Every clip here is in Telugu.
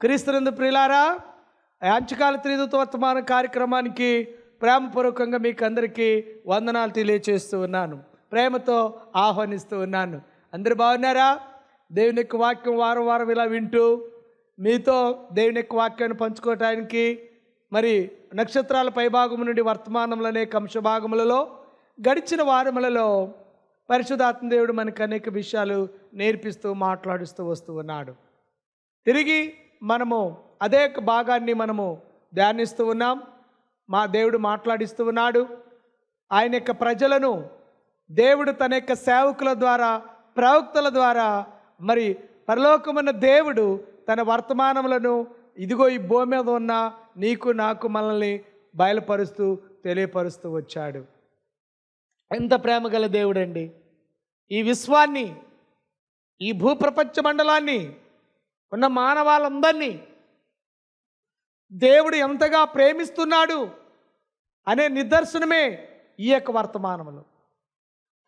క్రీస్తునందు ప్రియులారా ఈ అంచకాల త్రిదూత కార్యక్రమానికి ప్రేమపూర్వకంగా మీకు అందరికీ వందనాలు తెలియచేస్తూ ఉన్నాను. ప్రేమతో ఆహ్వానిస్తూ ఉన్నాను. అందరు బాగున్నారా? దేవుని యొక్క వాక్యం వారం వారం ఇలా వింటూ మీతో దేవుని యొక్క వాక్యాన్ని పంచుకోవటానికి మరి నక్షత్రాల పైభాగం నుండి వర్తమానంలో అనేక అంశ భాగములలో గడిచిన వారములలో పరిశుధాత్మ దేవుడు మనకు అనేక విషయాలు నేర్పిస్తూ మాట్లాడుస్తూ వస్తూ ఉన్నాడు. తిరిగి మనము అదే భాగాన్ని మనము ధ్యానిస్తూ ఉన్నాం. మా దేవుడు మాట్లాడిస్తూ ఉన్నాడు. ఆయన యొక్క ప్రజలను దేవుడు తన యొక్క సేవకుల ద్వారా ప్రవక్తల ద్వారా మరి పరలోకమున్న దేవుడు తన వర్తమానములను ఇదిగో ఈ భూమి మీద ఉన్న నీకు నాకు మనల్ని బయలుపరుస్తూ తెలియపరుస్తూ వచ్చాడు. ఎంత ప్రేమ గల దేవుడండి. ఈ విశ్వాన్ని ఈ భూప్రపంచ మండలాన్ని ఉన్న మానవాళ్ళందరినీ దేవుడు ఎంతగా ప్రేమిస్తున్నాడు అనే నిదర్శనమే ఈ యొక్క వర్తమానములు.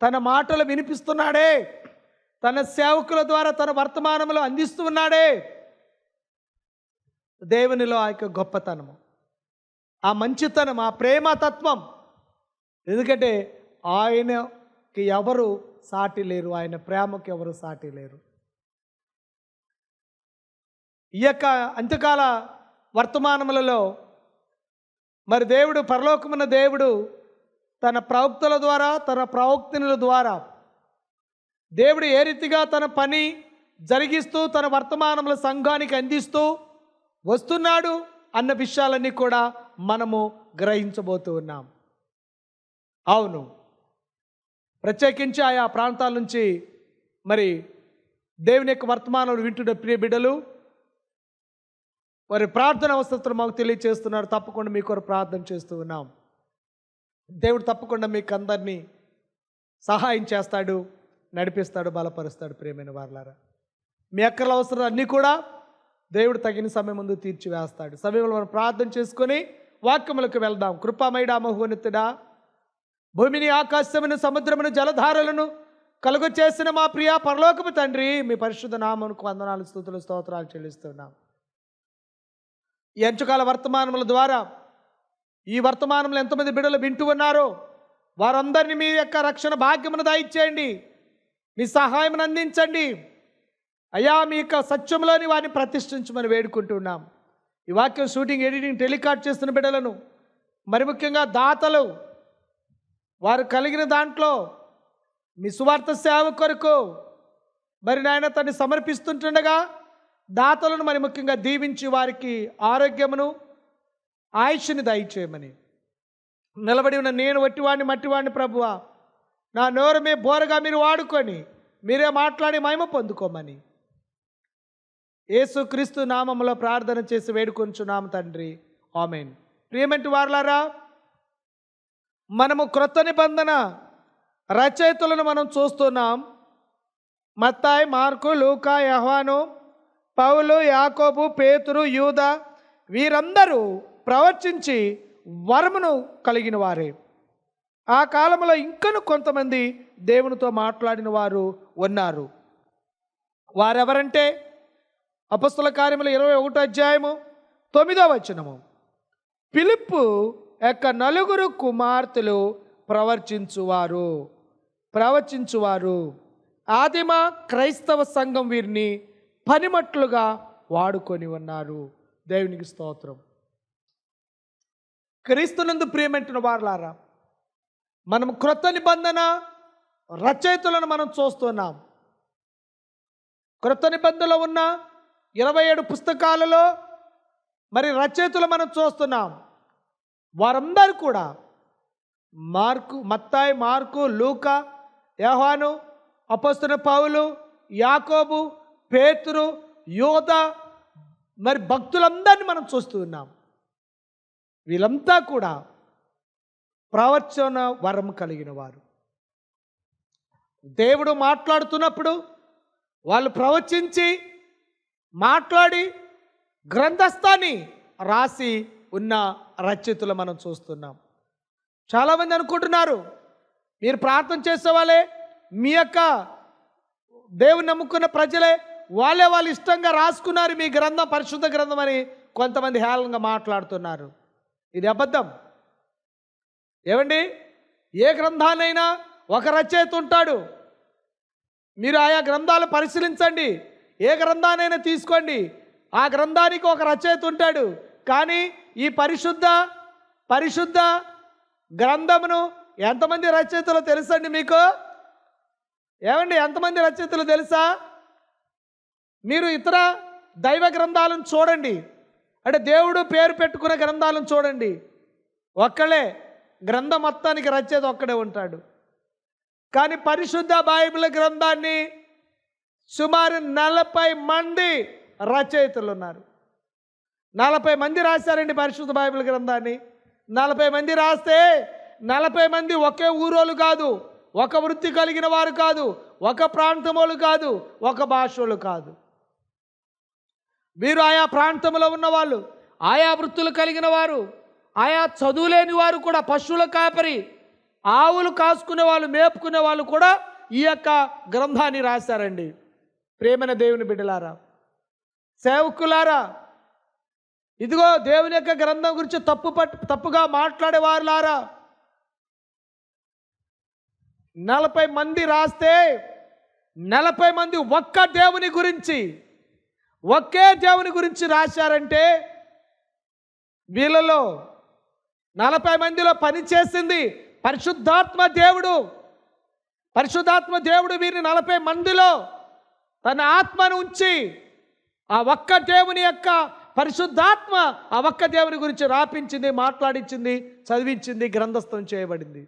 తన మాటలు వినిపిస్తున్నాడే తన సేవకుల ద్వారా తన వర్తమానములు అందిస్తూ ఉన్నాడే. దేవునిలో ఆ యొక్క గొప్పతనము ఆ మంచితనం ఆ ప్రేమతత్వం. ఎందుకంటే ఆయనకి ఎవరు సాటి లేరు ఆయన ప్రేమకు ఎవరు సాటి లేరు. ఈ యొక్క అంత్యకాల వర్తమానములలో మరి దేవుడు పరలోకమున్న దేవుడు తన ప్రవక్తల ద్వారా తన ప్రవక్తినుల ద్వారా దేవుడు ఏ రీతిగా తన పని జరిగిస్తూ తన వర్తమానముల సంఘానికి అందిస్తూ వస్తున్నాడు అన్న విషయాలన్నీ కూడా మనము గ్రహించబోతూ ఉన్నాం. అవును. ప్రత్యేకించి ఆయా ప్రాంతాల నుంచి మరి దేవుని యొక్క వర్తమానాలు వింటున్న ప్రియ బిడ్డలు వారి ప్రార్థన అవసరతలు మాకు తెలియచేస్తున్నారు. తప్పకుండా మీ కొరకు ప్రార్థన చేస్తూ ఉన్నాం. దేవుడు తప్పకుండా మీకు అందరినీ సహాయం చేస్తాడు నడిపిస్తాడు బలపరుస్తాడు ప్రేమైన వారులారా. మీ అక్కల అవసరం అన్నీ కూడా దేవుడు తగిన సమయం ముందు తీర్చివేస్తాడు. సమయంలో మనం ప్రార్థన చేసుకొని వాక్యములకు వెళ్దాం. కృపామైడా మహోన్నతుడా భూమిని ఆకాశమును సముద్రమును జలధారలను కలుగు చేసిన మా ప్రియ పరలోకపు తండ్రి మీ పరిశుద్ధ నామమునకు వందనాలు స్థుతులు స్తోత్రాలు చెల్లిస్తున్నాం. ఈ అంచుకాల వర్తమానముల ద్వారా ఈ వర్తమానంలో ఎంతమంది బిడ్డలు వింటూ ఉన్నారో వారందరినీ మీ యొక్క రక్షణ భాగ్యమును దాయిచ్చేయండి. మీ సహాయం అందించండి. అయ్యా మీ యొక్క సత్యంలోని వారిని ప్రతిష్ఠించమని వేడుకుంటున్నాం ఈ వాక్యం షూటింగ్ ఎడిటింగ్ టెలికాస్ట్ చేస్తున్న బిడ్డలను మరి ముఖ్యంగా దాతలు వారు కలిగిన దాంట్లో మీ సువార్త సేవ కొరకు మరి నాయన తన్ని సమర్పిస్తుంటుండగా దాతలను మరి ముఖ్యంగా దీవించి వారికి ఆరోగ్యమును ఆయుష్ని దయచేయమని. నిలబడి ఉన్న నేను వట్టివాడిని మట్టివాడిని ప్రభువా నా నోరు మీ బోరగా మీరు వాడుకొని మీరే మాట్లాడి మహిమ పొందుకోమని. యేసుక్రీస్తు నామంలో ప్రార్థన చేసి వేడుకొంచున్నాము తండ్రి. ఆమెన్. ప్రియమంటి వార్లారా మనము క్రొత్త నిబంధన రచయితలను మనం చూస్తున్నాం. మత్తాయి మార్కు లూకా యహ్వాను పౌలు యాకోబు పేతురు యూద వీరందరూ ప్రవర్తించి వరమును కలిగిన వారే. ఆ కాలంలో ఇంకను కొంతమంది దేవునితో మాట్లాడిన వారు ఉన్నారు. వారెవరంటే? అపస్తుల కార్యములు ఇరవై ఒకటో అధ్యాయము తొమ్మిదో వచనము. పిలుపు యొక్క నలుగురు కుమార్తెలు ప్రవర్తించువారు ప్రవచించువారు. ఆదిమ క్రైస్తవ సంఘం వీరిని పనిమట్లుగా వాడుకొని ఉన్నారు. దేవునికి స్తోత్రం. క్రీస్తునందు ప్రియమంటున్న వారులారా మనం క్రొత్త నిబంధన రచయితలను మనం చూస్తున్నాం. క్రొత్త నిబంధనలో ఉన్న ఇరవై ఏడు పుస్తకాలలో మరి రచయితలు మనం చూస్తున్నాం. వారందరూ కూడా మార్కు మత్తాయి మార్కు లూక యహాను అపస్తున పౌలు యాకోబు పేతురు యోధ మరి భక్తులందరినీ మనం చూస్తూ ఉన్నాం. వీళ్ళంతా కూడా ప్రవచన వరం కలిగిన వారు. దేవుడు మాట్లాడుతున్నప్పుడు వాళ్ళు ప్రవచించి మాట్లాడి గ్రంథస్థాన్ని రాసి ఉన్న రచయితలు మనం చూస్తున్నాం. చాలామంది అనుకుంటున్నారు మీరు ప్రార్థన చేసేవాళ్ళే మీ యొక్క దేవుని నమ్ముకున్న ప్రజలే వాళ్ళే వాళ్ళు ఇష్టంగా రాసుకున్నారు మీ గ్రంథం పరిశుద్ధ గ్రంథం అని కొంతమంది హేళనగా మాట్లాడుతున్నారు. ఇది అబద్ధం. ఏమండి ఏ గ్రంథానైనా ఒక రచయిత ఉంటాడు. మీరు ఆయా గ్రంథాలు పరిశీలించండి. ఏ గ్రంథానైనా తీసుకోండి. ఆ గ్రంథానికి ఒక రచయిత ఉంటాడు. కానీ ఈ పరిశుద్ధ పరిశుద్ధ గ్రంథమును ఎంతమంది రచయితలు తెలుసండి మీకు? ఏమండి ఎంతమంది రచయితలు తెలుసా? మీరు ఇతర దైవ గ్రంథాలను చూడండి. అంటే దేవుడు పేరు పెట్టుకున్న గ్రంథాలను చూడండి. ఒక్కడే గ్రంథం మొత్తానికి రచయిత ఒక్కడే ఉంటాడు. కానీ పరిశుద్ధ బైబిల్ గ్రంథాన్ని సుమారు నలభై మంది రచయితలు ఉన్నారు. నలభై మంది రాశారండి పరిశుద్ధ బైబిల్ గ్రంథాన్ని. నలభై మంది రాస్తే నలభై మంది ఒకే ఊరోళ్ళు కాదు. ఒక వృత్తి కలిగిన వారు కాదు. ఒక ప్రాంతములు కాదు. ఒక భాషలు కాదు. వీరు ఆయా ప్రాంతంలో ఉన్నవాళ్ళు ఆయా వృత్తులు కలిగిన వారు ఆయా చదువులేని వారు కూడా పశువుల కాపరి ఆవులు కాసుకునే వాళ్ళు మేపుకునే వాళ్ళు కూడా ఈ యొక్క గ్రంథాన్ని రాశారండి. ప్రేమన దేవుని బిడ్డలారా సేవకులారా ఇదిగో దేవుని యొక్క గ్రంథం గురించి తప్పు పట్టు తప్పుగా మాట్లాడేవారులారా నలభై మంది రాస్తే నలభై మంది ఒక్క దేవుని గురించి ఒకే దేవుని గురించి రాశారంటే వీళ్ళలో నలభై మందిలో పనిచేసింది పరిశుద్ధాత్మ దేవుడు. పరిశుద్ధాత్మ దేవుడు వీరిని నలభై మందిలో తన ఆత్మను ఉంచి ఆ ఒక్క దేవుని యొక్క పరిశుద్ధాత్మ ఆ ఒక్క దేవుని గురించి రాపించింది మాట్లాడించింది చదివించింది గ్రంథస్థం చేయబడింది.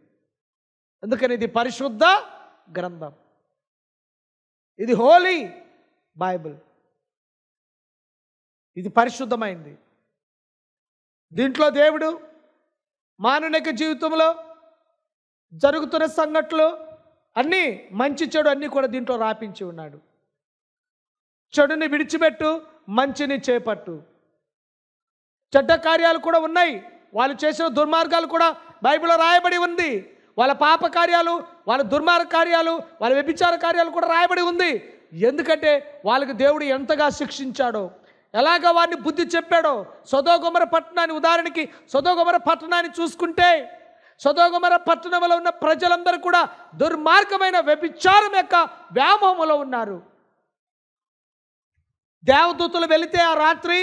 అందుకని ఇది పరిశుద్ధ గ్రంథం. ఇది హోలీ బైబిల్. ఇది పరిశుద్ధమైంది. దీంట్లో దేవుడు మాననిక జీవితంలో జరుగుతున్న సంఘటనలు అన్నీ మంచి చెడు అన్నీ కూడా దీంట్లో రాపించి ఉన్నాడు. చెడుని విడిచిపెట్టు మంచిని చేపట్టు. చెడ్డ కార్యాలు కూడా ఉన్నాయి. వాళ్ళు చేసిన దుర్మార్గాలు కూడా బైబిల్లో రాయబడి ఉంది. వాళ్ళ పాప కార్యాలు వాళ్ళ దుర్మార్గ కార్యాలు వాళ్ళ వ్యభిచార కార్యాలు కూడా రాయబడి ఉంది. ఎందుకంటే వాళ్ళకి దేవుడు ఎంతగా శిక్షించాడో ఎలాగ వారిని బుద్ధి చెప్పాడో? సొదోగుమర పట్టణాన్ని ఉదాహరణకి సొదోగుమర పట్టణాన్ని చూసుకుంటే సొదోగుమర పట్టణంలో ఉన్న ప్రజలందరూ కూడా దుర్మార్గమైన వ్యభిచారం యొక్క వ్యామోహంలో ఉన్నారు. దేవదూతలు వెళితే ఆ రాత్రి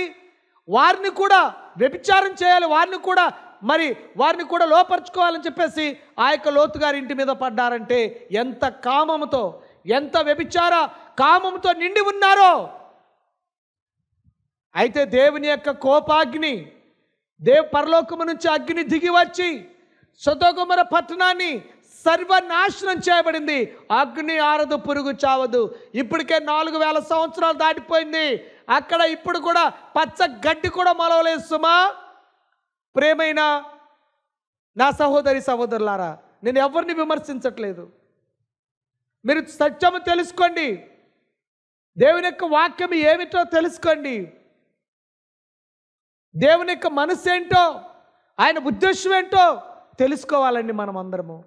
వారిని కూడా వ్యభిచారం చేయాలి వారిని కూడా మరి వారిని కూడా లోపరుచుకోవాలని చెప్పేసి ఆ యొక్క లోతు గారి ఇంటి మీద పడ్డారంటే ఎంత కామముతో ఎంత వ్యభిచార కామముతో నిండి ఉన్నారో! అయితే దేవుని యొక్క కోపాగ్ని దేవ్ పరలోకము నుంచి అగ్ని దిగి వచ్చి సుధోగుమర పట్టణాన్ని సర్వనాశనం చేయబడింది. అగ్ని ఆరదు పురుగు చావదు. ఇప్పటికే నాలుగు వేల సంవత్సరాలు దాటిపోయింది. అక్కడ ఇప్పుడు కూడా పచ్చ గడ్డి కూడా మొలవలేదు సుమా. ప్రేమైన నా సహోదరి సహోదరులారా నేను ఎవరిని విమర్శించట్లేదు. మీరు సత్యము తెలుసుకోండి. దేవుని యొక్క వాక్యం ఏమిటో తెలుసుకోండి. దేవుని యొక్క మనసు ఏంటో ఆయన ఉద్దేశం ఏంటో తెలుసుకోవాలండి మనం అందరము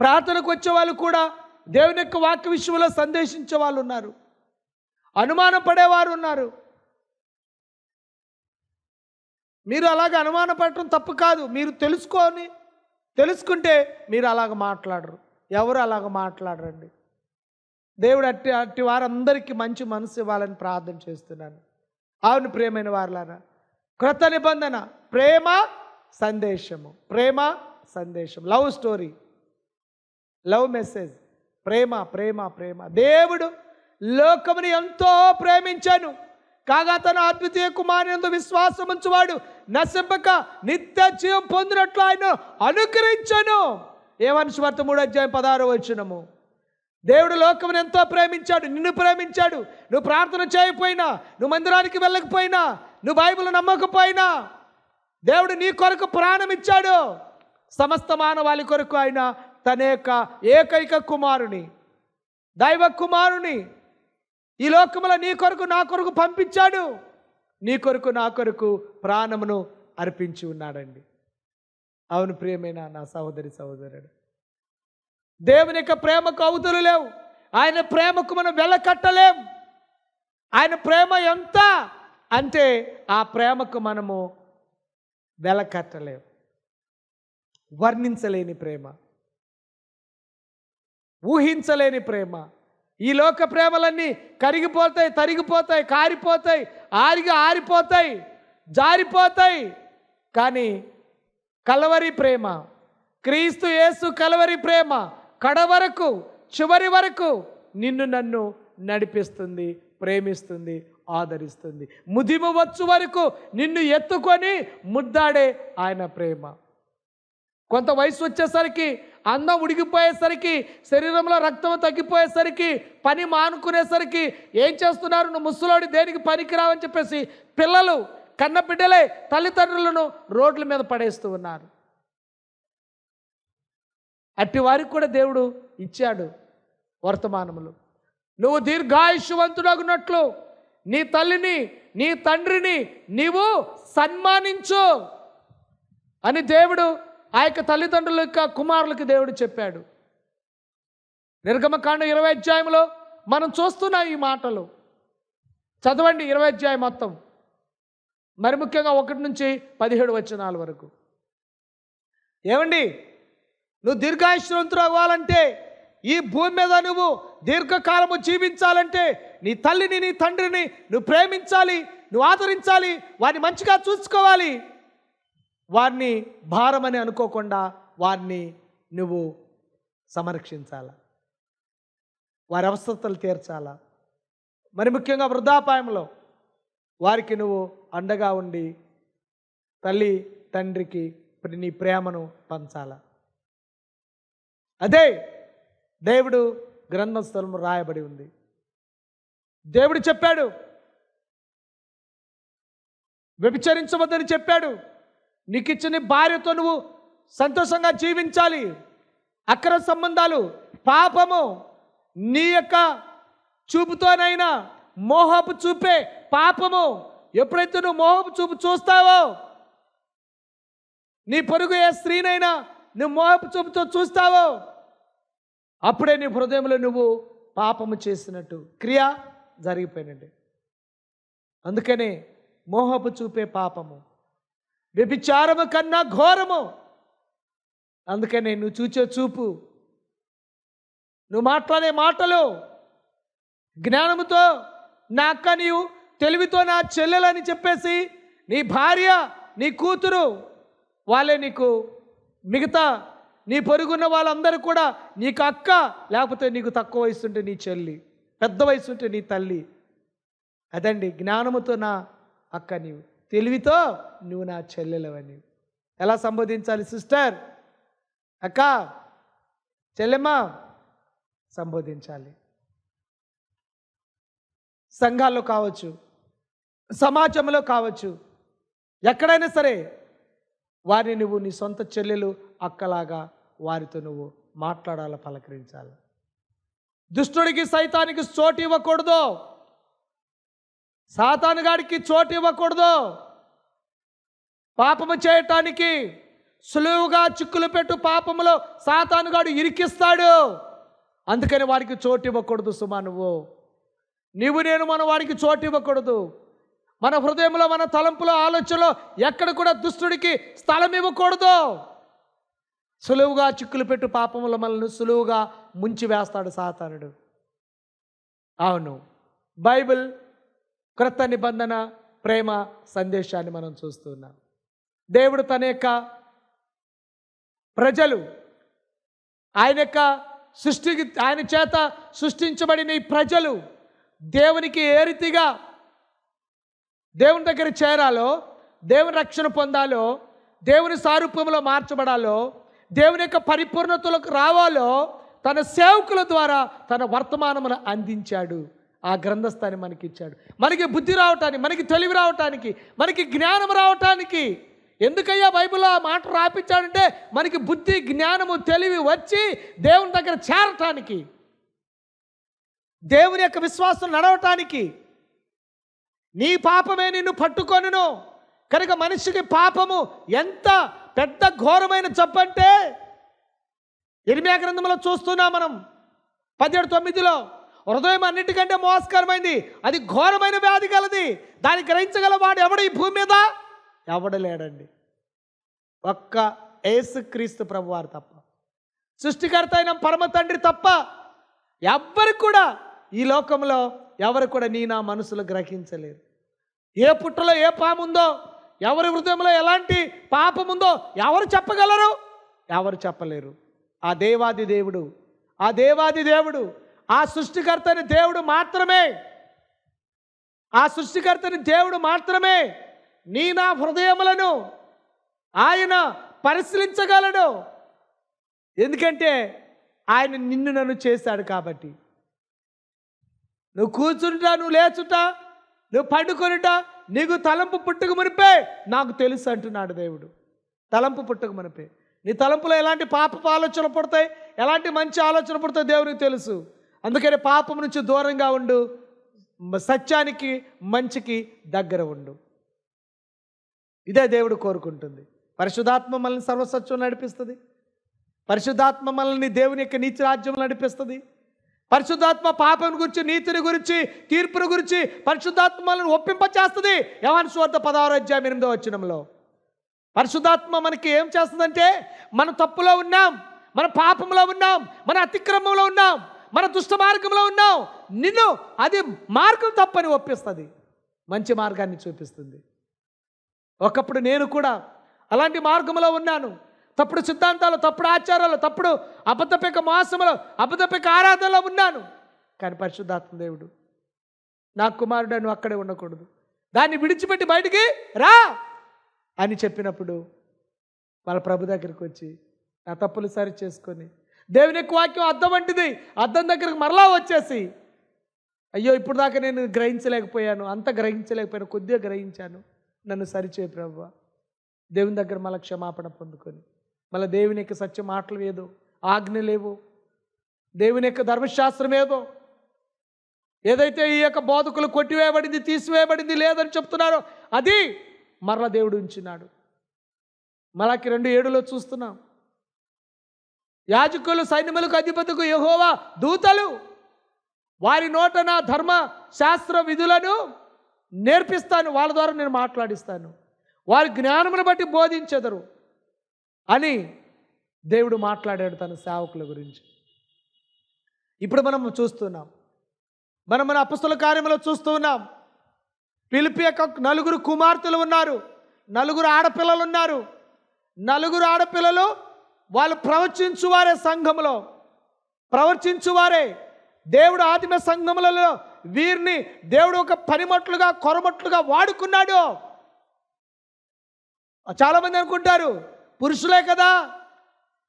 ప్రార్థనకు వచ్చే వాళ్ళు కూడా దేవుని యొక్క వాక్య విషయంలో సందేశించే వాళ్ళు ఉన్నారు. అనుమానం పడేవారు ఉన్నారు మీరు అలాగ అనుమానం పడటం తప్పు కాదు. మీరు తెలుసుకొని తెలుసుకుంటే మీరు అలాగ మాట్లాడరు. ఎవరు అలాగ మాట్లాడరండి. దేవుడు అట్టి అట్టి వారందరికీ మంచి మనసు ఇవ్వాలని ప్రార్థన చేస్తున్నాను. అవును ప్రేమైన వారులారా క్రొత్త నిబంధన ప్రేమ సందేశము ప్రేమ సందేశం లవ్ స్టోరీ లవ్ మెసేజ్ ప్రేమ ప్రేమ ప్రేమ. దేవుడు లోకముని ఎంతో ప్రేమించాను. కాగా తన అద్వితీయ కుమారుని విశ్వాసం ఉంచువాడు. నశింపక నిత్య జీవం పొందినట్లు ఆయన అనుగ్రహించను. ఏమని స్వార్థ మూడు అధ్యాయం పదహారు వచ్చినము దేవుడు లోకమును ఎంతో ప్రేమించాడు నిన్ను ప్రేమించాడు. నువ్వు ప్రార్థన చేయకపోయినా నువ్వు మందిరానికి వెళ్ళకపోయినా నువ్వు బైబిల్ నమ్మకపోయినా దేవుడు నీ కొరకు ప్రాణం ఇచ్చాడు. సమస్త మానవాళి కొరకు ఆయన తన యొక్క ఏకైక కుమారుని దైవ కుమారుని ఈ లోకములో నీ కొరకు నా కొరకు పంపించాడు. నీ కొరకు నా కొరకు ప్రాణమును అర్పించి ఉన్నాడండి. అవును ప్రియమైన నా సహోదరి సహోదరుడు. దేవుని యొక్క ప్రేమకు అవతలు లేవు. ఆయన ప్రేమకు మనం వెళ్ళకట్టలేం ఆయన ప్రేమ ఎంత అంటే ఆ ప్రేమకు మనము వెలకట్టలేం. వర్ణించలేని ప్రేమ. ఊహించలేని ప్రేమ. ఈ లోక ప్రేమలన్నీ కరిగిపోతాయి తరిగిపోతాయి కారిపోతాయి ఆరిగి ఆరిపోతాయి జారిపోతాయి. కానీ కలవరి ప్రేమ క్రీస్తు యేసు కలవరి ప్రేమ కడ వరకు చివరి వరకు నిన్ను నన్ను నడిపిస్తుంది ప్రేమిస్తుంది ఆదరిస్తుంది. ముదిమ వచ్చు వరకు నిన్ను ఎత్తుకొని ముద్దాడే ఆయన ప్రేమ. కొంత వయసు వచ్చేసరికి అందం ఉడికిపోయేసరికి శరీరంలో రక్తం తగ్గిపోయేసరికి పని మానుకునేసరికి ఏం చేస్తున్నారు? నువ్వు ముసలోడి దేనికి పనికిరావని చెప్పేసి పిల్లలు కన్న బిడ్డలే తల్లిదండ్రులను రోడ్ల మీద పడేస్తూ ఉన్నారు. అట్టి వారికి కూడా దేవుడు ఇచ్చాడు వర్తమానములు. నువ్వు దీర్ఘాయుష్యవంతుడగునట్లు నీ తల్లిని నీ తండ్రిని నీవు సన్మానించు అని దేవుడు ఆ యొక్క తల్లిదండ్రుల యొక్క కుమారులకు దేవుడు చెప్పాడు. నిర్గమకాండ ఇరవై అధ్యాయంలో మనం చూస్తున్నాం ఈ మాటలు. చదవండి ఇరవై అధ్యాయం మొత్తం. మరి ముఖ్యంగా ఒకటి నుంచి పదిహేడు వచనాల వరకు. ఏమండి? నువ్వు దీర్ఘాయుష్వంతుడు అవ్వాలంటే ఈ భూమి మీద నువ్వు దీర్ఘకాలము జీవించాలంటే నీ తల్లిని నీ తండ్రిని నువ్వు ప్రేమించాలి నువ్వు ఆదరించాలి వారిని మంచిగా చూసుకోవాలి. వారిని భారమని అనుకోకుండా వారిని నువ్వు సంరక్షించాల? వారి అవసరతలు తీర్చాలా? మరి ముఖ్యంగా వృద్ధాపాయంలో వారికి నువ్వు అండగా ఉండి తల్లి తండ్రికి నీ ప్రేమను పంచాలా? అదే దేవుడు గ్రంథస్థలము రాయబడి ఉంది. దేవుడు చెప్పాడు వ్యభిచరించవద్దని చెప్పాడు. నీకు ఇచ్చిన భార్యతో నువ్వు సంతోషంగా జీవించాలి. అక్రమ సంబంధాలు పాపము నీ యొక్క చూపుతోనైనా మోహపు చూపే పాపము ఎప్పుడైతే నువ్వు మోహపు చూపు చూస్తావో నీ పొరుగు ఏ స్త్రీనైనా నువ్వు మోహపు చూపుతో చూస్తావో? అప్పుడే నీ హృదయంలో నువ్వు పాపము చేసినట్టు క్రియ జరిగిపోయినట్టు. అందుకనే మోహపు చూపే పాపము వ్యభిచారము కన్నా ఘోరము. అందుకనే నువ్వు చూచే చూపు నువ్వు మాట్లాడే మాటలు జ్ఞానముతో నా అక్క నీవు తెలివితో నా చెల్లెలని చెప్పేసి నీ భార్య నీ కూతురు వాళ్ళే నీకు మిగతా నీ పొరుగున్న వాళ్ళందరూ కూడా నీకు అక్క లేకపోతే నీకు తక్కువ వయసు ఉంటే నీ చెల్లి పెద్ద వయసు ఉంటే నీ తల్లి. అదండి జ్ఞానముతో నా అక్క నీవు. తెలివితో నువ్వు నా చెల్లెలవని ఎలా సంబోధించాలి సిస్టర్? అక్క చెల్లెమ్మ సంబోధించాలి. సంఘాల్లో కావచ్చు సమాజంలో కావచ్చు ఎక్కడైనా సరే వారిని నువ్వు నీ సొంత చెల్లెలు అక్కలాగా వారితో నువ్వు మాట్లాడాలి పలకరించాలి? దుష్టుడికి సైతానికి చోటు ఇవ్వకూడదు. సాతానుగాడికి చోటు ఇవ్వకూడదు. పాపము చేయటానికి సులువుగా చిక్కులు పెట్టు పాపములో సాతానుగాడు ఇరికిస్తాడు. అందుకని వాడికి చోటు ఇవ్వకూడదు సుమా నువ్వు. నీవు నేను మన వాడికి చోటు ఇవ్వకూడదు. మన హృదయంలో మన తలంపులో ఆలోచనలో ఎక్కడ కూడా దుష్టుడికి స్థలం ఇవ్వకూడదు. సులువుగా చిక్కులు పెట్టు పాపముల మనల్ని సులువుగా ముంచి వేస్తాడు సాతానుడు. అవును. బైబిల్ క్రొత్త నిబంధన ప్రేమ సందేశాన్ని మనం చూస్తున్నాం దేవుడు తన యొక్క ప్రజలు ఆయన యొక్క సృష్టికి ఆయన చేత సృష్టించబడిన ఈ ప్రజలు దేవునికి ఏ రీతిగా దేవుని దగ్గర చేరాలో దేవుని రక్షణ పొందాలో దేవుని సారూప్యంలో మార్చబడాలో దేవుని యొక్క పరిపూర్ణతలకు రావాలో తన సేవకుల ద్వారా తన వర్తమానమును అందించాడు. ఆ గ్రంథస్థాన్ని మనకి ఇచ్చాడు మనకి బుద్ధి రావటానికి మనకి తెలివి రావటానికి మనకి జ్ఞానం రావటానికి ఎందుకయ్యా బైబిల్లో ఆ మాట రాపించాడంటే మనకి బుద్ధి జ్ఞానము తెలివి వచ్చి దేవుని దగ్గర చేరటానికి దేవుని యొక్క విశ్వాసం నడవటానికి నీ పాపమే నిన్ను పట్టుకొనును. కనుక మనిషికి పాపము ఎంత పెద్ద ఘోరమైన జబ్బంటే ఇర్మియా గ్రంథంలో చూస్తున్నాం మనం. పదిహేడు తొమ్మిదిలో హృదయం అన్నిటికంటే మోసకరమైంది. అది ఘోరమైన వ్యాధి కలది. దాన్ని గ్రహించగల వాడు ఎవడు ఈ భూమి మీద? ఎవడు లేడండి. ఒక్క యేసుక్రీస్తు ప్రభువారు తప్ప. సృష్టికర్త అయిన పరమ తండ్రి తప్ప ఎవ్వరు కూడా ఈ లోకంలో ఎవరు కూడా నీ నా మనసులో గ్రహించలేరు. ఏ పుట్టలో ఏ పాము ఉందో ఎవరి హృదయంలో ఎలాంటి పాపం ఉందో ఎవరు చెప్పగలరు? ఎవరు చెప్పలేరు. ఆ దేవాది దేవుడు ఆ దేవాది దేవుడు ఆ సృష్టికర్తని దేవుడు మాత్రమే. ఆ సృష్టికర్తని దేవుడు మాత్రమే. నీ నా హృదయములను ఆయన పరిశీలించగలడు. ఎందుకంటే ఆయన నిన్ను నన్ను చేశాడు కాబట్టి. నువ్వు కూర్చుంటా నువ్వు లేచుట నువ్వు పండుకొనుట నీకు తలంపు పుట్టుక మునిపే. నాకు తెలుసు అంటున్నాడు దేవుడు. తలంపు పుట్టుక మునిపే. నీ తలంపులో ఎలాంటి పాపపు ఆలోచన పుడతాయి? ఎలాంటి మంచి ఆలోచన పుడతాయి దేవునికి తెలుసు. అందుకని పాపం నుంచి దూరంగా ఉండు. సత్యానికి మంచికి దగ్గర ఉండు. ఇదే దేవుడు కోరుకుంటుంది. పరిశుధాత్మ మనల్ని సర్వసత్యం నడిపిస్తుంది. పరిశుద్ధాత్మ మనల్ని దేవుని యొక్క నీతి రాజ్యం నడిపిస్తుంది. పరిశుద్ధాత్మ పాపం గురించి నీతిని గురించి తీర్పుని గురించి పరిశుద్ధాత్మలను ఒప్పింపచేస్తుంది. యవన్ స్వార్థ పదహారు అధ్యాయం ఎనిమిదో వచ్చినంలో పరిశుద్ధాత్మ మనకి ఏం చేస్తుందంటే మన తప్పులో ఉన్నాం మన పాపంలో ఉన్నాం మన అతిక్రమంలో ఉన్నాం మన దుష్ట మార్గంలో ఉన్నాం. నిన్ను అది మార్గం తప్పని ఒప్పిస్తుంది. మంచి మార్గాన్ని చూపిస్తుంది. ఒకప్పుడు నేను కూడా అలాంటి మార్గంలో ఉన్నాను. తప్పుడు సిద్ధాంతాలు తప్పుడు ఆచారాలు తప్పుడు అబద్ధపిక మాసములు అబద్ధపిక ఆరాధనలో ఉన్నాను. కానీ పరిశుద్ధాత్మ దేవుడు నా కుమారుడు నువ్వు అక్కడే ఉండకూడదు. దాన్ని విడిచిపెట్టి బయటికి రా అని చెప్పినప్పుడు వాళ్ళ ప్రభు దగ్గరికి వచ్చి నా తప్పులు సరి చేసుకొని దేవుని యొక్క వాక్యం అద్దం వంటిది. అద్దం దగ్గరకు మరలా వచ్చేసి అయ్యో ఇప్పుడు దాకా నేను గ్రహించలేకపోయాను అంత గ్రహించలేకపోయాను కొద్దిగా గ్రహించాను నన్ను సరిచే ప్రభు. దేవుని దగ్గర మళ్ళీ క్షమాపణ పొందుకొని మళ్ళీ దేవుని యొక్క సత్య మాటలు ఏదో ఆజ్ఞ లేవు దేవుని యొక్క ధర్మశాస్త్రం ఏదో ఏదైతే ఈ యొక్క బోధకులు కొట్టివేయబడింది తీసివేయబడింది లేదని చెప్తున్నారో అది మరల దేవుడు ఉంచినాడు. మలాకి రెండు ఏడులో చూస్తున్నాం. యాజకులు సైన్యములకు అధిపతికు యహోవా దూతలు వారి నోట నా ధర్మ శాస్త్ర విధులను నేర్పిస్తాను వాళ్ళ ద్వారా నేను మాట్లాడిస్తాను. వారి జ్ఞానమును బట్టి బోధించెదరు. అని దేవుడు మాట్లాడాడు తన సేవకుల గురించి. ఇప్పుడు మనం చూస్తున్నాం. మనం మన అపస్తుల కార్యంలో చూస్తూ ఉన్నాం. పిలిపి యొక్క నలుగురు కుమార్తెలు ఉన్నారు. నలుగురు ఆడపిల్లలు ఉన్నారు. నలుగురు ఆడపిల్లలు వాళ్ళు ప్రవచించువారే సంఘంలో ప్రవచించువారే దేవుడు ఆదిమ సంఘములలో వీరిని దేవుడు ఒక పనిమట్లుగా కొరమట్లుగా వాడుకున్నాడు. చాలామంది అనుకుంటారు పురుషులే కదా.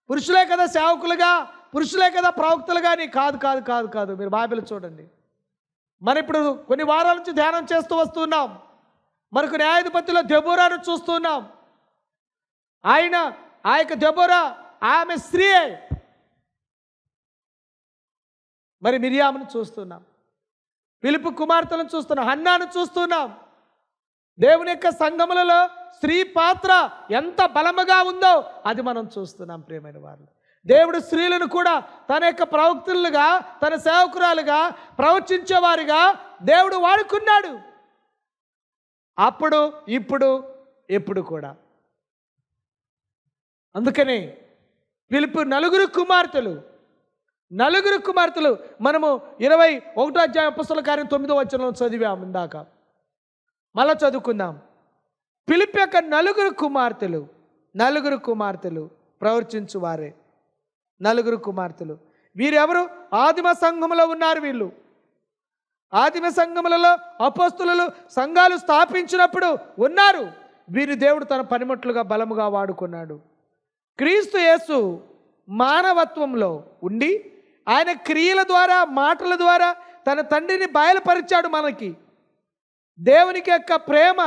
పురుషులే కదా సేవకులుగా. పురుషులే కదా ప్రవక్తలుగా. నీ కాదు కాదు కాదు కాదు. మీరు బైబిల్ చూడండి. మరి ఇప్పుడు కొన్ని వారాల నుంచి ధ్యానం చేస్తూ వస్తున్నాం. మనకు న్యాయాధిపతిలో దెబోరాను చూస్తున్నాం. ఆయన ఆ యొక్క దెబోరా ఆమె స్త్రీయే. మరి మిరియామును చూస్తున్నాం. పిలుపు కుమార్తెలను చూస్తున్నాం. హన్నాను చూస్తున్నాం. దేవుని యొక్క సంఘములలో స్త్రీ పాత్ర ఎంత బలముగా ఉందో అది మనం చూస్తున్నాం ప్రియమైన వారు. దేవుడు స్త్రీలను కూడా తన యొక్క ప్రవక్తులుగా తన సేవకురాలుగా ప్రవచించేవారిగా దేవుడు వాడుకున్నాడు. అప్పుడు ఇప్పుడు ఎప్పుడు కూడా. అందుకనే పిలుపు నలుగురు కుమార్తెలు నలుగురు కుమార్తెలు మనము ఇరవై ఒకటో అధ్యాయ పుస్తల కార్యం తొమ్మిదో వచ్చిన చదివాము ఇందాక. మళ్ళా చదువుకుందాం. పిలిపి యొక్క నలుగురు కుమార్తెలు నలుగురు కుమార్తెలు ప్రవర్తించు వారే నలుగురు కుమార్తెలు. వీరెవరు? ఆదిమ సంఘములో ఉన్నారు వీళ్ళు. ఆదిమ సంఘములలో అపోస్తులలో సంఘాలు స్థాపించినప్పుడు ఉన్నారు. వీరి దేవుడు తన పనిముట్లుగా బలముగా వాడుకున్నాడు. క్రీస్తు యేసు మానవత్వంలో ఉండి ఆయన క్రియల ద్వారా మాటల ద్వారా తన తండ్రిని బయలుపరిచాడు మనకి. దేవునికి యొక్క ప్రేమ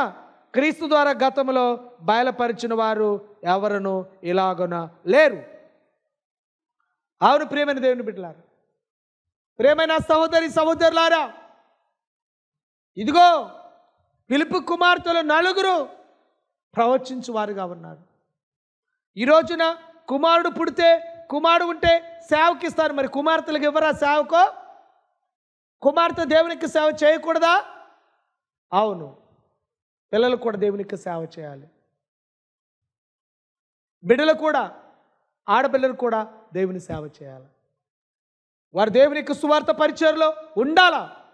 క్రీస్తు ద్వారా గతంలో బయలుపరిచిన వారు ఎవరును ఇలాగున లేరు. అవును ప్రేమైన దేవుని బిడ్డలారు ప్రేమైన సహోదరి సహోదరులారా ఇదిగో పిలుపు కుమార్తెలు నలుగురు ప్రవచించు వారుగా ఉన్నారు. ఈ రోజున కుమారుడు పుడితే కుమారుడు ఉంటే సేవకి ఇస్తారు మరి కుమార్తెలకు ఇవ్వరా సేవకో? కుమార్తె దేవునికి సేవ చేయకూడదా? అవును. పిల్లలు కూడా దేవునికి సేవ చేయాలి. బిడ్డలు కూడా ఆడపిల్లలు కూడా దేవుని సేవ చేయాలి. వారు దేవునికి సువార్త పరిచయలో ఉండాలా.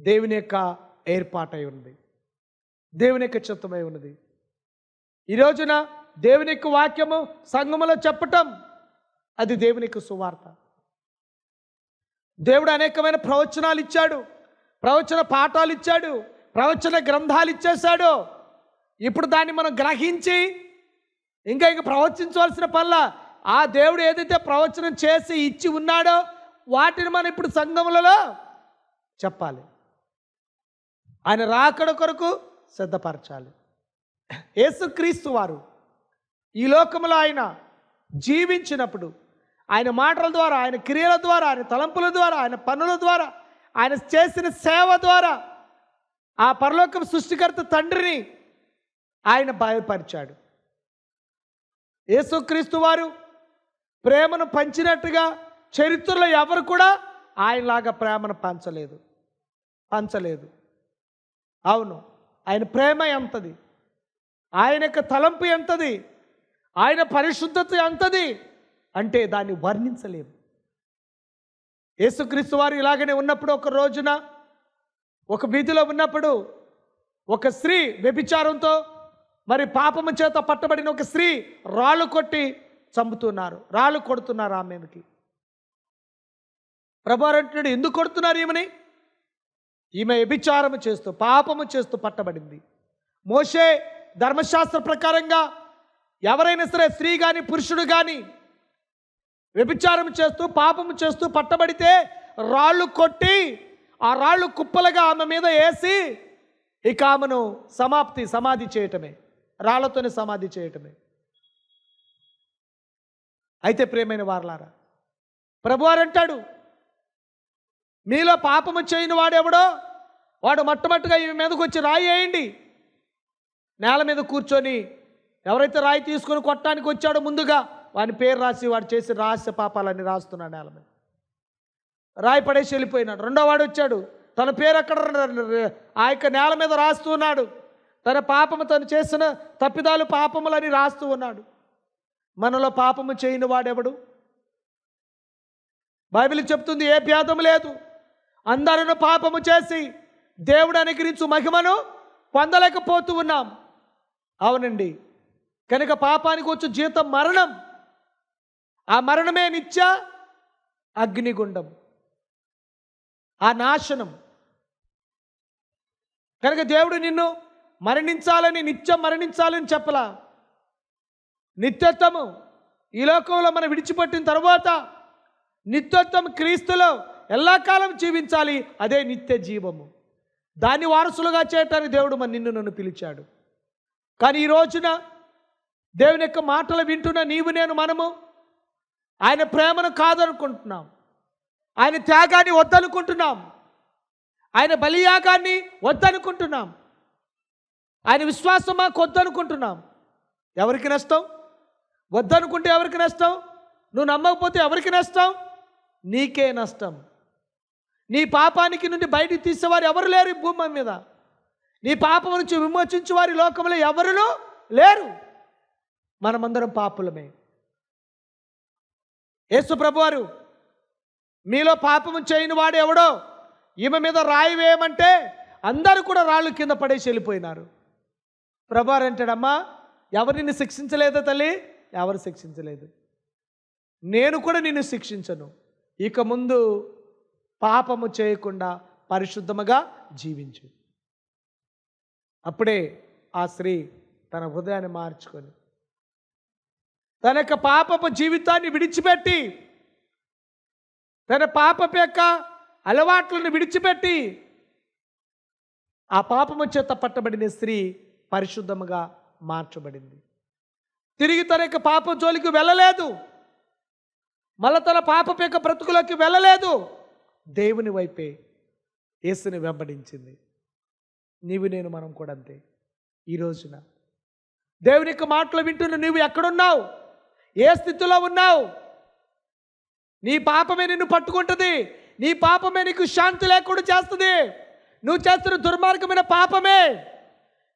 దేవుని యొక్క ఏర్పాటై ఉంది దేవుని యొక్క చిత్తమై ఉన్నది. ఈ రోజున దేవుని యొక్క వాక్యము సంగములో చెప్పటం అది దేవుని యొక్క సువార్త. దేవుడు అనేకమైన ప్రవచనాలు ఇచ్చాడు. ప్రవచన పాఠాలు ఇచ్చాడు. ప్రవచన గ్రంథాలు ఇచ్చేశాడు. ఇప్పుడు దాన్ని మనం గ్రహించి ఇంకా ఇంకా ప్రవచించవలసిన పనుల ఆ దేవుడు ఏదైతే ప్రవచనం చేసి ఇచ్చి ఉన్నాడో వాటిని మనం ఇప్పుడు సంఘములలో చెప్పాలి. ఆయన రాకడ కొరకు సిద్ధపరచాలి. యేసుక్రీస్తు వారు ఈ లోకంలో ఆయన జీవించినప్పుడు ఆయన మాటల ద్వారా ఆయన క్రియల ద్వారా ఆయన తలంపుల ద్వారా ఆయన పనుల ద్వారా ఆయన చేసిన సేవ ద్వారా ఆ పరలోకం సృష్టికర్త తండ్రిని ఆయన బయలుపరిచాడు. యేసుక్రీస్తు వారు ప్రేమను పంచినట్టుగా చరిత్రలో ఎవరు కూడా ఆయనలాగా ప్రేమను పంచలేదు. పంచలేదు. అవును ఆయన ప్రేమ ఎంతది? ఆయన యొక్క తలంపు ఎంతది? ఆయన పరిశుద్ధత ఎంతది? అంటే దాన్ని వర్ణించలేము. యేసుక్రీస్తు వారు ఇలాగనే ఉన్నప్పుడు ఒక రోజున ఒక వీధిలో ఉన్నప్పుడు ఒక స్త్రీ వ్యభిచారంతో మరి పాపము చేత పట్టబడిన ఒక స్త్రీ రాళ్ళు కొట్టి చంపుతున్నారు. రాళ్ళు కొడుతున్నారు ఆమెకి. ప్రభు ఎందుకు కొడుతున్నారు ఈమెని? ఈమె వ్యభిచారము చేస్తూ పాపము చేస్తూ పట్టబడింది. మోషే ధర్మశాస్త్ర ప్రకారంగా ఎవరైనా సరే స్త్రీ కానీ పురుషుడు కానీ వ్యభిచారం చేస్తూ పాపము చేస్తూ పట్టబడితే రాళ్ళు కొట్టి ఆ రాళ్ళు కుప్పలుగా ఆమె మీద వేసి ఇక ఆమెను సమాప్తి సమాధి చేయటమే. రాళ్ళతోనే సమాధి చేయటమే. అయితే ప్రేమైన వారలారా ప్రభువారు అంటాడు మీలో పాపము చేయని వాడెవడో? వాడు మొట్టమొదటిగా ఈ మీదకి వచ్చి రాయి వేయండి. నేల మీద కూర్చొని ఎవరైతే రాయి తీసుకొని కొట్టడానికి వచ్చాడో ముందుగా వాని పేరు రాసి వాడు చేసి రహస్య పాపాలన్నీ రాస్తున్నాడు నేల మీద. రాయపడేసి వెళ్ళిపోయినాడు. రెండో వాడు వచ్చాడు. తన పేరు అక్కడ ఆ యొక్క నేల మీద రాస్తూ ఉన్నాడు. తన పాపము తను చేసిన తప్పిదాలు పాపములని రాస్తూ ఉన్నాడు. మనలో పాపము చేయని వాడెవడు? బైబిల్ చెప్తుంది ఏ భేదము లేదు. అందరూ పాపము చేసి దేవుడు అనుగ్రహించు మహిమను పొందలేకపోతూ ఉన్నాం. అవునండి. కనుక పాపానికి వచ్చు జీతం మరణం. ఆ మరణమే నిత్య అగ్నిగుండం ఆ నాశనం. కనుక దేవుడు నిన్ను మరణించాలని నిత్యం మరణించాలని చెప్పలా? నిత్యత్వము ఈ లోకంలో మనం విడిచిపెట్టిన తర్వాత నిత్యత్వం క్రీస్తులో కాలం జీవించాలి? అదే నిత్య జీవము. దాన్ని వారసులుగా చేయటానికి దేవుడు మన నిన్ను నన్ను పిలిచాడు. కానీ ఈ రోజున దేవుని యొక్క మాటలు వింటున్న నీవు నేను మనము ఆయన ప్రేమను కాదనుకుంటున్నాం. ఆయన త్యాగాన్ని వద్దనుకుంటున్నాం. ఆయన బలియాగాన్ని వద్దనుకుంటున్నాం. ఆయన విశ్వాసం మాకు వద్దనుకుంటున్నాం. ఎవరికి నష్టం? వద్దనుకుంటే ఎవరికి నష్టం? నువ్వు నమ్మకపోతే ఎవరికి నష్టం? నీకే నష్టం. నీ పాపానికి నుండి బయటికి తీసేవారు ఎవరు లేరు ఈ భూమి మీద. నీ పాపం నుంచి విమోచించే వారి లోకంలో ఎవరులో లేరు? మనమందరం పాపులమే. యేసు ప్రభువారు మీలో పాపము చేయని వాడు ఎవడో? ఈమె మీద రాయి వేయమంటే అందరూ కూడా రాళ్ళు కింద పడేసి వెళ్ళిపోయినారు. ప్రభువారు అంటాడమ్మా ఎవరు నిన్ను శిక్షించలేదా తల్లి? ఎవరు శిక్షించలేదు. నేను కూడా నిన్ను శిక్షించను. ఇక ముందు పాపము చేయకుండా పరిశుద్ధముగా జీవించు. అప్పుడే ఆ స్త్రీ తన హృదయాన్ని మార్చుకొని తన యొక్క పాపపు జీవితాన్ని విడిచిపెట్టి తన పాపపు యొక్క అలవాట్లను విడిచిపెట్టి ఆ పాపము చేత పట్టబడిన స్త్రీ పరిశుద్ధముగా మార్చబడింది. తిరిగి తన యొక్క పాప జోలికి వెళ్ళలేదు. మళ్ళా తన పాపపు యొక్క బ్రతుకులోకి వెళ్ళలేదు. దేవుని వైపే యేసుని వెంబడించింది. నీవు నేను మనం కూడా అంతే. ఈ రోజున దేవుని యొక్క మాటలు వింటున్న నీవు ఎక్కడున్నావు? ఏ స్థితిలో ఉన్నావు? నీ పాపమే నిన్ను పట్టుకుంటుంది. నీ పాపమే నీకు శాంతి లేకుండా చేస్తుంది. నువ్వు చేస్తున్న దుర్మార్గమైన పాపమే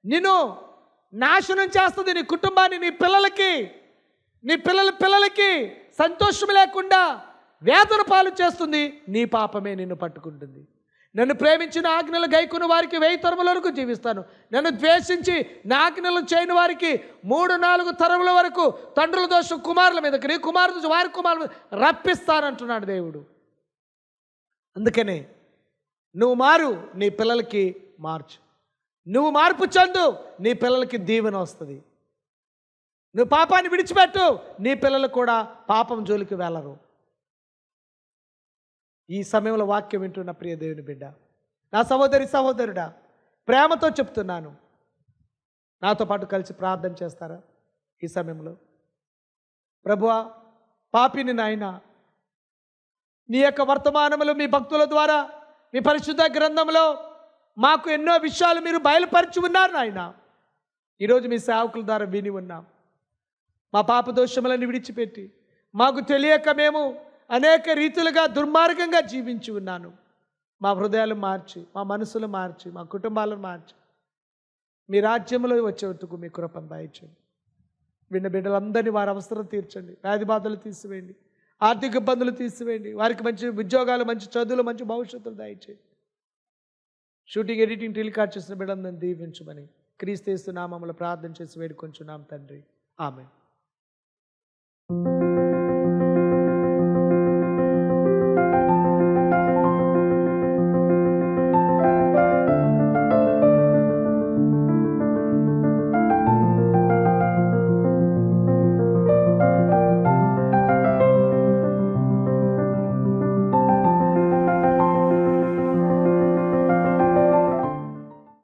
నిన్ను నాశనం చేస్తుంది. నీ కుటుంబాన్ని నీ పిల్లలకి నీ పిల్లల పిల్లలకి సంతోషం లేకుండా వేదన పాలు చేస్తుంది. నీ పాపమే నిన్ను పట్టుకుంటుంది. నన్ను ప్రేమించిన ఆజ్ఞలు గైకున్న వారికి వెయ్యి తరముల వరకు జీవిస్తాను. నన్ను ద్వేషించి నా ఆజ్ఞలు చేయని వారికి మూడు నాలుగు తరముల వరకు తండ్రుల దోషం కుమారుల మీదకి నీ కుమారుల దోషం వారి కుమారుల మీద రప్పిస్తానంటున్నాడు దేవుడు. అందుకనే నువ్వు మారు నీ పిల్లలకి మార్చు. నువ్వు మార్పు చెందు నీ పిల్లలకి దీవెన వస్తుంది. నువ్వు పాపాన్ని విడిచిపెట్టు నీ పిల్లలు కూడా పాపం జోలికి వెళ్ళరు. ఈ సమయంలో వాక్యం వింటున్న ప్రియ దేవుని బిడ్డ. నా సహోదరి సహోదరుడా ప్రేమతో చెప్తున్నాను. నాతో పాటు కలిసి ప్రార్థన చేస్తారా ఈ సమయంలో? ప్రభువా పాపిని నాయన నీ యొక్క వర్తమానములు మీ భక్తుల ద్వారా మీ పరిశుద్ధ గ్రంథంలో మాకు ఎన్నో విషయాలు మీరు బయలుపరిచి ఉన్నారు నాయన. ఈరోజు మీ సేవకుల ద్వారా విని ఉన్నాం. మా పాప దోషములను విడిచిపెట్టి మాకు తెలియక మేము అనేక రీతులుగా దుర్మార్గంగా జీవించి ఉన్నాను. మా హృదయాలు మార్చి మా మనసులు మార్చి మా కుటుంబాలను మార్చి. మీ రాజ్యంలో వచ్చేందుకు మీ కృపను దాయించండి విన్న బిడ్డలందరినీ వారి అవసరం తీర్చండి. వ్యాధి బాధలు తీసివేయండి. ఆర్థిక ఇబ్బందులు తీసివేయండి. వారికి మంచి ఉద్యోగాలు మంచి చదువులు మంచి భవిష్యత్తులు దయచేయండి. షూటింగ్ ఎడిటింగ్ టెలికాస్ట్ చేసిన బిడ్డలందరినీ దీవించమని క్రీస్తేస్తు నామములు ప్రార్థన చేసి వేడుకొంచున్నాం తండ్రి. ఆమె